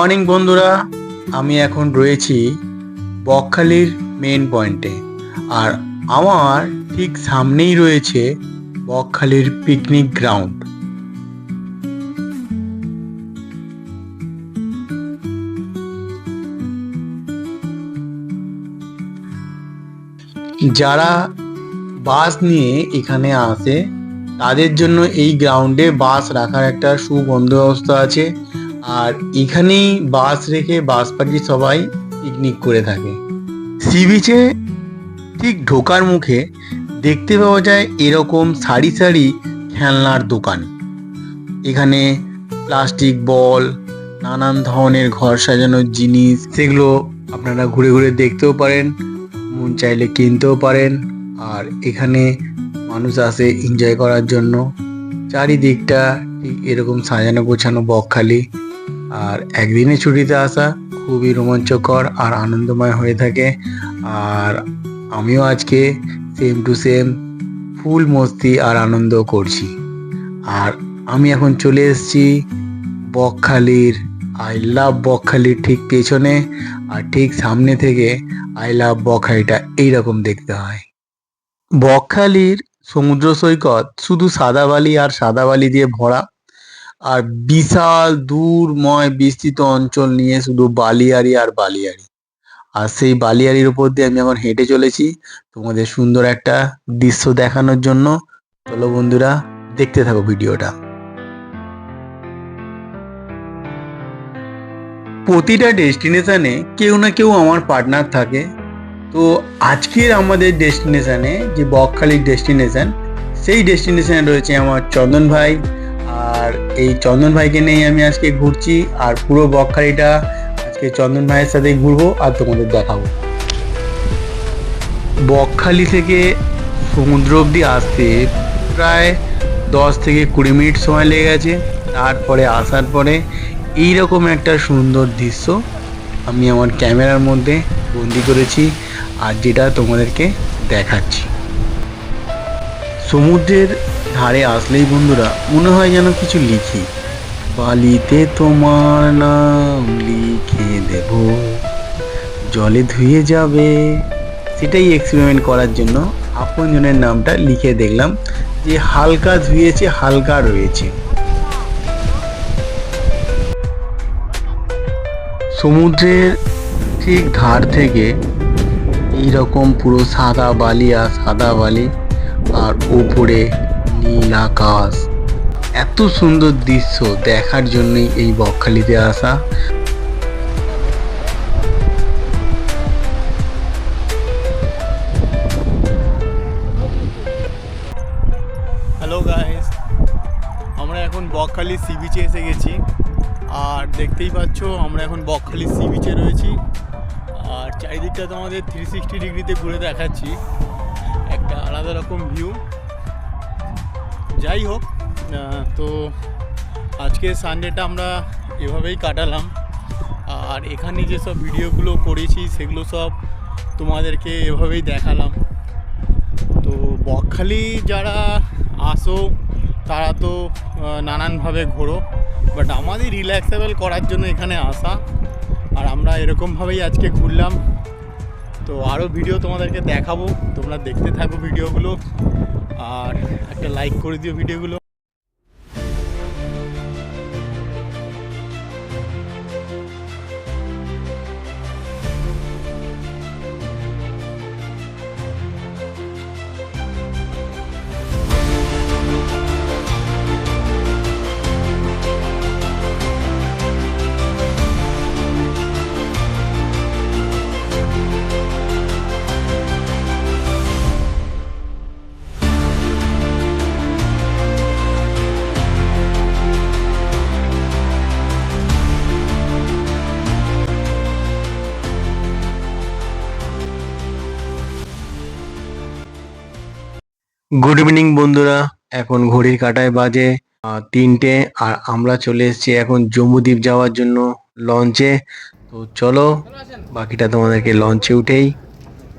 Morning, বন্ধুরা। আমি এখন রয়েছি বকখালির মেন পয়েন্টে আর আমার ঠিক সামনেই রয়েছে বকখালির পিকনিক গ্রাউন্ড যারা বাস নিয়ে এখানে আসে, তাদের জন্য এই গ্রাউন্ডে বাস রাখার একটা সুবন্দোবস্ত আছে। আর এখানেই বাস রেখে বাস পাখি সবাই পিকনিক করে থাকে। সি বিচে ঠিক ঢোকার মুখে দেখতে পাওয়া যায় এরকম সারি সারি খেলনার দোকান। এখানে প্লাস্টিক বল নানান ধরনের ঘর সাজানোর জিনিস, সেগুলো আপনারা ঘুরে ঘুরে দেখতেও পারেন, মন চাইলে কিনতেও পারেন, আর এখানে মানুষ আসে এনজয় করার জন্য। চারিদিকটা ঠিক এরকম সাজানো গোছানো বকখালি। আর একদিনে ছুটিতে আসা খুবই রোমাঞ্চকর আর আনন্দময় হয়ে থাকে। আর আমিও আজকে সেম টু সেম ফুল মস্তি আর আনন্দ করছি। আর আমি এখন চলে এসেছি বকখালির। আই লাভ বকখালির ঠিক পেছনে আর ঠিক সামনে থেকে আই লাভ বকখালিটা এইরকম দেখতে হয়। বকখালির সমুদ্র সৈকত শুধু সাদা বালি আর সাদা বালি দিয়ে ভরা আর বিশাল দূরময় বিস্তৃত অঞ্চল নিয়ে শুধু বালিয়াড়ি আর বালিয়াড়ি। আর সেই বালিয়াড়ির উপর দিয়ে আমি এখন হেঁটে চলেছি তোমাদের সুন্দর একটা দৃশ্য দেখানোর জন্য। চলো বন্ধুরা, দেখতে থাকো ভিডিওটা। প্রতিটা ডেস্টিনেশনে কেউ না কেউ আমার পার্টনার থাকে। তো আজকের আমাদের ডেস্টিনেশনে যে বকখালির ডেস্টিনেশন, সেই ডেস্টিনেশনে রয়েছে আমার চন্দন ভাই। আর এই চন্দন ভাইকে নিয়ে আমি আজকে ঘুরছি, আর পুরো বকখালিটা আজকে চন্দন ভাইয়ের সাথে ঘুরবো, আর তোমাদের দেখাবো। বকখালি থেকে সমুদ্র অবধি আসতে প্রায় দশ থেকে কুড়ি মিনিট সময় লেগে গেছে। তারপরে আসার পরে এইরকম একটা সুন্দর দৃশ্য আমি আমার ক্যামেরার মধ্যে বন্দি করেছি, আর যেটা তোমাদেরকে দেখাচ্ছি। সমুদ্রের ধারে আসলেই বন্ধুরা, মনে হয় যেন কিছু লিখি। বালিতে তোমার নাম লিখে দেব। জলে ধুয়ে যাবে। সেটাই এক্সপেরিমেন্ট করার জন্য আপনজনের নামটা লিখে দেখলাম, যে হালকা ধুয়েছে, হালকা রয়েছে। সমুদ্রের ঠিক ধার থেকে এইরকম পুরো সাদা বালি আর সাদা বালি আর উপরে নীল আকাশ। এত সুন্দর দৃশ্য দেখার জন্যই এই বকখালিতে আসা। হ্যালো গাইস আমরা এখন বকখালি সি বিচে এসে গেছি। আর দেখতেই পাচ্ছ, আমরা এখন বকখালি সি বিচে রয়েছি। আর চারিদিকটা তো আমাদের থ্রি সিক্সটি ডিগ্রিতে ঘুরে দেখাচ্ছি। আলাদা রকম ভিউ যাই হোক তো আজকে সানডেটা আমরা এভাবেই কাটালাম। আর এখানে যেসব ভিডিওগুলো করেছি, সেগুলো সব তোমাদেরকে এভাবেই দেখালাম। তো বকখালি যারা আসো, তারা তো নানানভাবে ঘোরো। বাট আমাদের রিল্যাক্সেবল করার জন্য এখানে আসা। আর আমরা এরকমভাবেই আজকে ঘুরলাম। তো আরও ভিডিও তোমাদেরকে দেখাবো। তোমরা দেখতে থাকো ভিডিওগুলো আর একটা লাইক করে দিও ভিডিওগুলো গুড ইভিনিং বন্ধুরা। এখন ঘড়ির কাটায় বাজে তিনটে, আর আমরা চলে এসেছি এখন জম্মুদ্বীপ যাওয়ার জন্য লঞ্চে। তো চলো, বাকিটা তোমাদেরকে লঞ্চে উঠেই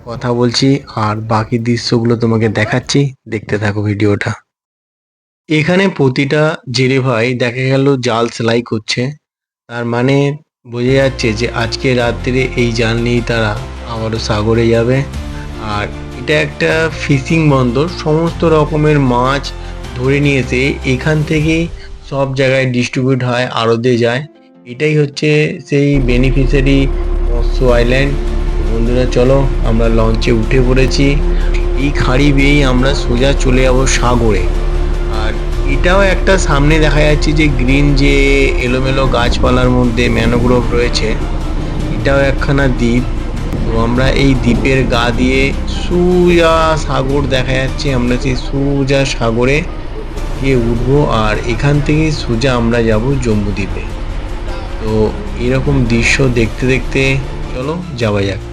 কথা বলছি, আর বাকি দৃশ্যগুলো তোমাকে দেখাচ্ছি। দেখতে থাকো ভিডিওটা। এখানে প্রতিটা জেলে ভাই দেখা গেল জাল সেলাই করছে। তার মানে বোঝা যাচ্ছে যে আজকে রাত্রে এই জাল নিয়েই তারা আবারও সাগরে যাবে। আর এটা একটা ফিশিং বন্দর। সমস্ত রকমের মাছ ধরে নিয়ে এসে এখান থেকেই সব জায়গায় ডিস্ট্রিবিউট হয়, আড়তে যায়। এটাই হচ্ছে সেই বেনিফিশিয়ারি মৎস্য আইল্যান্ড বন্ধুরা, চলো আমরা লঞ্চে উঠে পড়েছি। এই খাড়ি বেয়েই আমরা সোজা চলে যাব সাগরে। আর এটাও একটা সামনে দেখা যাচ্ছে যে গ্রিন যে এলোমেলো গাছপালার মধ্যে ম্যানোগ্রোভ রয়েছে, এটাও একখানা দ্বীপ। তো আমরা এই দ্বীপের গা দিয়ে সুজা সাগর দেখা যাচ্ছে। আমরা সেই সুজা সাগরে গিয়ে উঠবো আর এখান থেকে সোজা আমরা যাব জম্বুদ্বীপে তো এরকম দৃশ্য দেখতে দেখতে চলো যাওয়া যাক।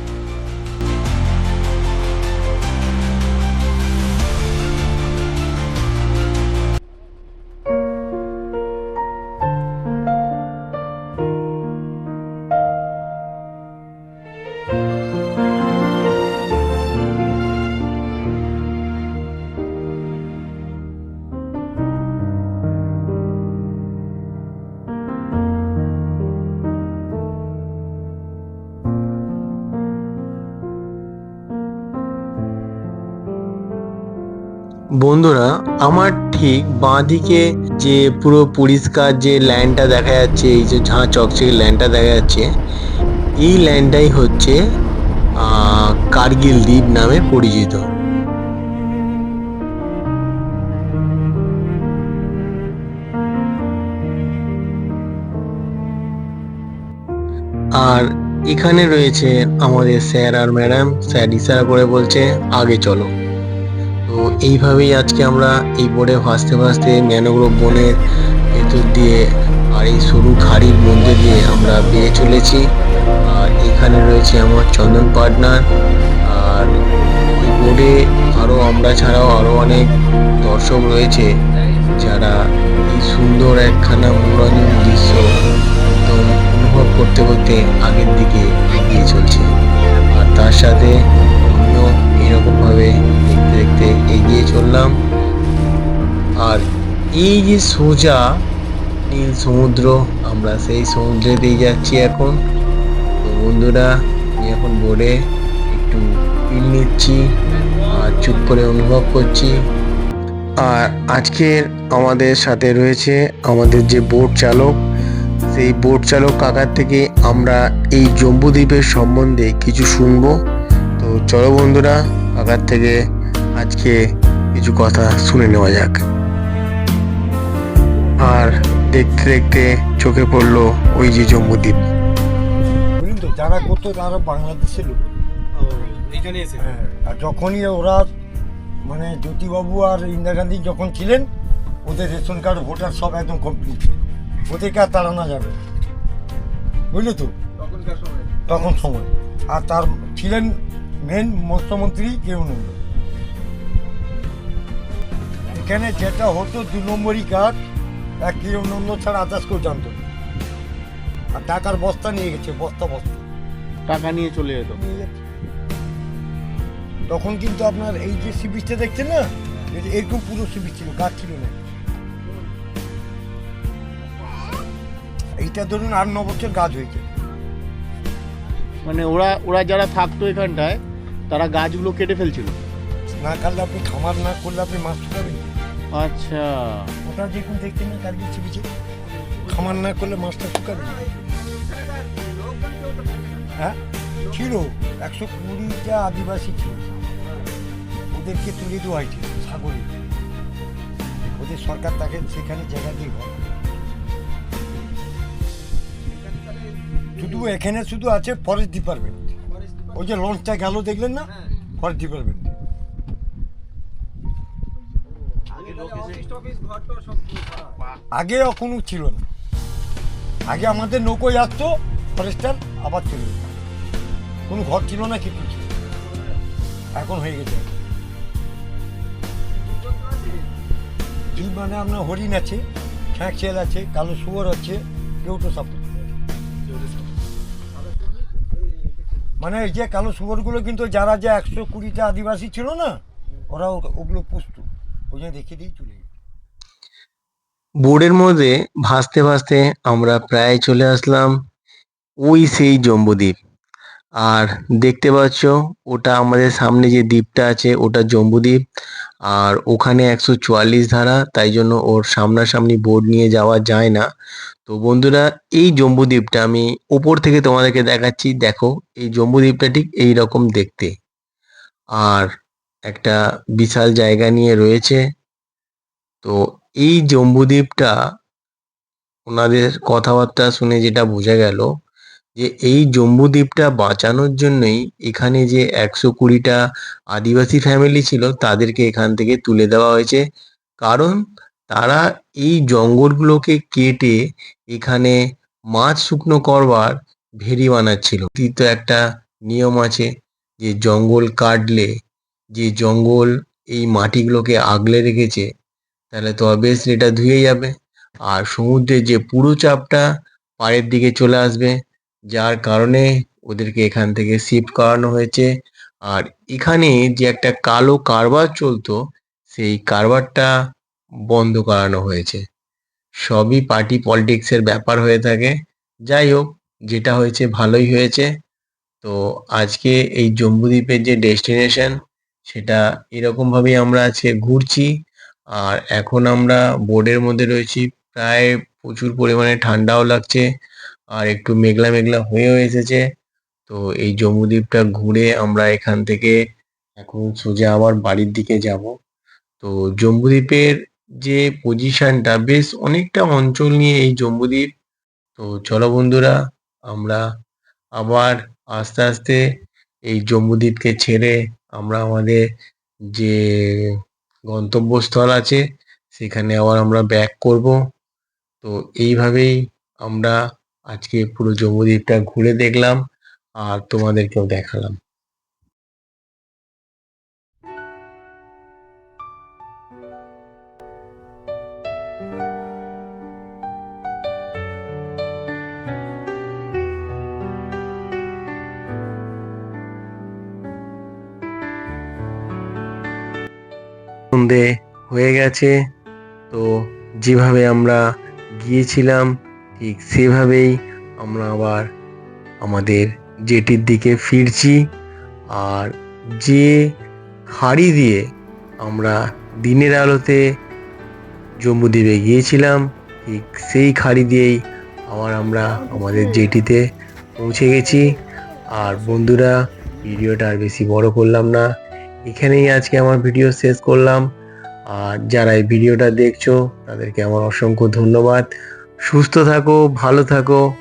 বন্ধুরা, আমার ঠিক বাঁদিকে যে পুরো পরিষ্কার যে ল্যান্ডটা দেখা যাচ্ছে, এই যে ঝাঁ চকচকে ল্যান্ডটা দেখা যাচ্ছে, এই ল্যান্ডটাই হচ্ছে কার্গিল দ্বীপ নামে পরিচিত। আর এখানে রয়েছে আমাদের স্যার আর ম্যাডাম, স্যার ইশারা করে বলছে, আগে চলো। এইভাবেই আজকে আমরা এই বোর্ডে ভাসতে ভাসতে ম্যানোগ্রোভ বনের ভেতর দিয়ে আর এই সরু খাড়ির মধ্যে দিয়ে আমরা বেয়ে চলেছি। আর এখানে রয়েছে আমার চন্দন পার্টনার আর এই বোর্ডে আরও আমরা ছাড়াও আরও অনেক দর্শক রয়েছে যারা এই সুন্দর একখানা মনোরঞ্জন দৃশ্য একদম অনুভব করতে করতে আগের দিকে এগিয়ে চলছে। আর তার সাথে দেখতে দেখতে এগিয়ে চললাম। আর এই যে সোজা নীল সমুদ্র, আমরা সেই সমুদ্রেতেই যাচ্ছি এখন। তো বন্ধুরা, আমি এখন বোর্ডে একটু ফিল নিচ্ছি আর চুপ করে অনুভব করছি। আর আজকের আমাদের সাথে রয়েছে আমাদের যে বোট চালক। সেই বোট চালক কাকার থেকে আমরা এই জম্বুদ্বীপের সম্বন্ধে কিছু শুনব। তো চলো বন্ধুরা, কাকার থেকে আজকে কিছু কথা শুনে নেওয়া যাক। আর দেখতে দেখতে চোখে পড়ল ওই যে জম্বুদ্বীপ বুঝলেন তো যারা করতো তারা বাংলাদেশের লোক। এইখানে এসে হ্যাঁ আর যখনই ওরা মানে জ্যোতিবাবু আর ইন্দিরা গান্ধী যখন ছিলেন ওদের রেশন কার্ড ভোটার সব একদম কমপ্লিট ওদেরকে আর তাড়ানো যাবে না। বুঝলে তো? তখন সময়। আর তার ছিলেন মেন মুখ্যমন্ত্রী কেউ নেই। এখানে যেটা হতো দু নম্বরই কার্ড এক কিলো নন্দ ছাড়া আদার্স কেউ জানতো না। আর টাকার বস্তা নিয়ে গেছে বস্তা বস্তা। টাকা নিয়ে চলে যেত। তখন কিন্তু আপনার এই যে সি বিচটা দেখছেন না এরকম পুরো সি বিচ ছিল গাছ ছিল না। এইটা ধরুন আট ন বছর গাছ হয়েছে। মানে ওরা ওরা যারা থাকতো এখানটায় তারা গাছগুলো কেটে ফেলছিল। না কাটলে আপনি খামার না করলে আপনি মাছ শুকাবেন আচ্ছা। ওটা যেরকম দেখছেন না কার্গিল সি বিচে খামার না করলে মাছটা শুকাবে না। হ্যাঁ? ছিল। একশো কুড়িটা আদিবাসী ছিল। ওদেরকে তুলে দেওয়া হয়েছিল সাগরে। ওদের সরকার তাকে সেখানে জায়গা দিয়ে শুধু এখানে শুধু আছে ফরেস্ট ডিপার্টমেন্ট ওই যে লঞ্চটা গেল দেখলেন না? ফরেস্ট ডিপার্টমেন্ট আগে কোনো ছিল না। আগে আমাদের নৌকোয় আসতো, ফরেস্টার আবার যেত। কোনো ঘর ছিল না, কিছু ছিল এখন হয়ে গেছে। জীব মানে আপনার হরিণ আছে খ্যাঁকশেল আছে, কালো শুয়োর আছে, কেউ তো সব মানে এই যে কালো শুয়োরগুলো কিন্তু যারা যে একশো কুড়িটা আদিবাসী ছিল না ওরা ওগুলো পুষতো। ওই জন্য রেখে দিয়ে চলে বোর্ডের মধ্যে ভাসতে ভাসতে আমরা প্রায় চলে আসলাম ওই সেই জম্বুদ্বীপ। আর দেখতে পাচ্ছ, ওটা আমাদের সামনে যে দ্বীপটা আছে, ওটা জম্বুদ্বীপ। আর ওখানে একশো চুয়াল্লিশ ধারা, তাই জন্য ওর সামনাসামনি বোর্ড নিয়ে যাওয়া যায় না। তো বন্ধুরা, এই জম্বুদ্বীপটা আমি ওপর থেকে তোমাদেরকে দেখাচ্ছি, দেখো, এই জম্বুদ্বীপটা ঠিক এই রকম দেখতে। আর একটা বিশাল জায়গা নিয়ে রয়েছে তো এই জম্বুদ্বীপটা ওনাদের কথাবার্তা শুনে যেটা বোঝা গেল যে এই জম্বুদ্বীপটা বাঁচানোর জন্যই এখানে যে একশো কুড়িটা আদিবাসী ফ্যামিলি ছিল তাদেরকে এখান থেকে তুলে দেওয়া হয়েছে। কারণ তারা এই জঙ্গলগুলোকে কেটে এখানে মাছ শুকনো করবার ভেরি বানাচ্ছিল। তো একটা নিয়ম আছে যে জঙ্গল কাটলে যে জঙ্গল এই মাটিগুলোকে আগলে রেখেছে তাহলে তো অবভিয়াসলি এটা ধুয়ে যাবে। আর সমুদ্রের যে পুরো চাপটা পাড়ের দিকে চলে আসবে, যার কারণে ওদেরকে এখান থেকে শিফট করানো হয়েছে। আর এখানে যে একটা কালো কারবার চলতো, সেই কারবারটা বন্ধ করানো হয়েছে। সবই পার্টি পলিটিক্সের ব্যাপার হয়ে থাকে। যাই হোক, যেটা হয়েছে ভালোই হয়েছে। তো আজকে এই জম্বুদ্বীপের যে ডেস্টিনেশন সেটা এরকমভাবেই আমরা আজকে ঘুরছি। আর এখন আমরা বোর্ডের মধ্যে রয়েছি। প্রায় প্রচুর পরিমাণে ঠান্ডাও লাগছে আর একটু মেঘলা মেঘলা হয়েও এসেছে। তো এই জম্বুদ্বীপটা ঘুরে আমরা এখান থেকে এখন সোজা আবার বাড়ির দিকে যাব। তো জম্বুদ্বীপের যে পজিশনটা বেশ অনেকটা অঞ্চল নিয়ে এই জম্বুদ্বীপ তো চলো বন্ধুরা, আমরা আবার আস্তে আস্তে এই জম্বুদ্বীপকে ছেড়ে আমরা আমাদের যে গন্তব্যস্থল আছে, সেখানে আবার আমরা ব্যাক করব। তো এইভাবেই আমরা আজকে পুরো জম্মুদ্বীপটা ঘুরে দেখলাম আর তোমাদেরকেও দেখালাম। সন্ধে হয়ে গেছে। তো যেভাবে আমরা গিয়েছিলাম, ঠিক সেভাবেই আমরা আবার আমাদের জেটির দিকে ফিরছি। আর যে খাড়ি দিয়ে আমরা দিনের আলোতে জম্বুদ্বীপে গিয়েছিলাম, ঠিক সেই খাড়ি দিয়েই আবার আমরা আমাদের জেটিতে পৌঁছে গেছি। আর বন্ধুরা, ভিডিওটা আর বেশি বড় করলাম না। এখানেই আজকে আমার ভিডিও শেষ করলাম। আর যারা এই ভিডিওটা দেখছ, তাদেরকে আমার অসংখ্য ধন্যবাদ। সুস্থ থাকো, ভালো থাকো।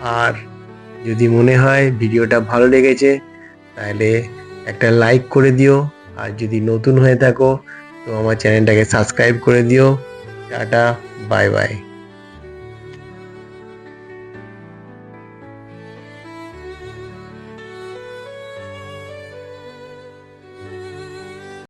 আর যদি মনে হয় ভিডিওটা ভালো লেগেছে, তাহলে একটা লাইক করে দিও। আর যদি নতুন হয়ে থাকো, তো আমার চ্যানেলটাকে সাবস্ক্রাইব করে দিও। Tata bye bye